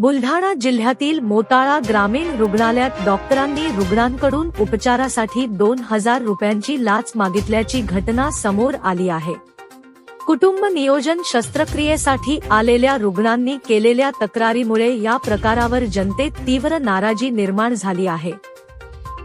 बुलढाणा जिल्ह्यातील मोताळा ग्रामीण रुग्णालयात डॉक्टरांनी रुग्णांकडून उपचारासाठी दोन हजार रुपयांची लाच मागितल्याची घटना समोर आली आहे. कुटुंब नियोजन शस्त्रक्रियेसाठी आलेल्या रुग्णांनी केलेल्या तक्रारीमुळे या प्रकारावर जनतेत तीव्र नाराजी निर्माण झाली आहे.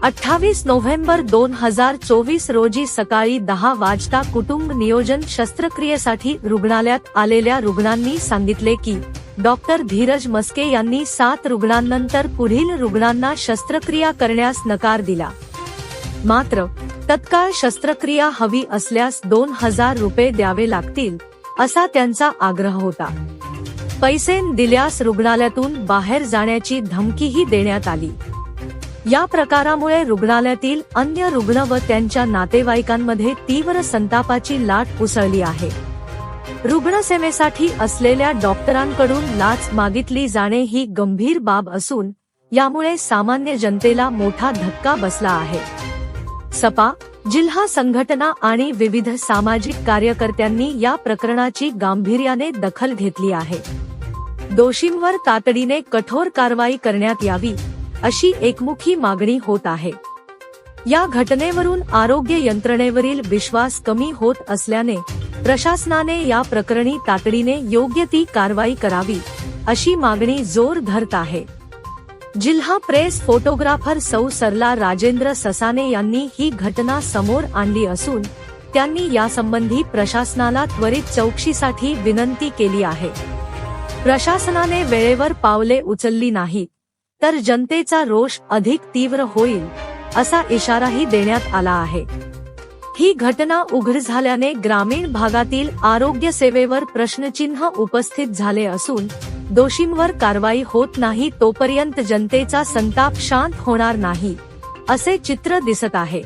अठ्ठावीस नोव्हेंबर दोन हजार चोवीस रोजी सकाळी दहा वाजता कुटुंब नियोजन शस्त्रक्रियेसाठी रुग्णालयात आलेल्या रुग्णांनी सांगितले की डॉक्टर धीरज मस्के यांनी सात रुग्णांनंतर पुढील रुग्णांना शस्त्रक्रिया करण्यास नकार दिला. मात्र तत्काळ शस्त्रक्रिया हवी असल्यास दोन हजार रुपये द्यावे लागतील असा त्यांचा आग्रह होता. पैसे दिल्यास रुग्णालयातून बाहेर जाण्याची धमकीही देण्यात आली. या प्रकारामुळे रुग्णालयातील अन्य रुग्ण व त्यांच्या नातेवाईकांमध्ये तीव्र संतापाची लाट उसळली आहे. रुग्णसेवेसाठी असलेल्या डॉक्टरांकडून लाच मागितली जाणे ही गंभीर बाब असून यामुळे सामान्य जनतेला मोठा धक्का बसला आहे. सपा जिल्हा संघटना आणि विविध सामाजिक कार्यकर्त्यांनी या प्रकरणाची गांभीर्याने दखल घेतली आहे. दोषींवर तातडीने कठोर कारवाई करण्यात यावी अशी एकमुखी मागणी होत आहे. या घटनेवरून आरोग्य यंत्रणेवरील विश्वास कमी होत असल्याने प्रशासनाने या प्रकरणी तातडीने योग्य ती कारवाई करावी अशी मागणी जोर धरत आहे. जिल्हा प्रेस फोटोग्राफर सौ सरला राजेंद्र ससाने यांनी ही घटना समोर आणली असून त्यांनी यासंबंधी प्रशासनाला त्वरित चौकशीसाठी विनंती केली आहे. प्रशासनाने वेळेवर पावले उचलली नाहीत तर जनतेचा रोष अधिक तीव्र होईल असा इशाराही देण्यात आला आहे. ही घटना उघड झाल्याने ग्रामीण भागातील आरोग्य सेवेवर प्रश्नचिन्ह उपस्थित झाले असून दोषींवर कारवाई होत नाही तोपर्यंत जनतेचा संताप शांत होणार नाही असे चित्र दिसत आहे.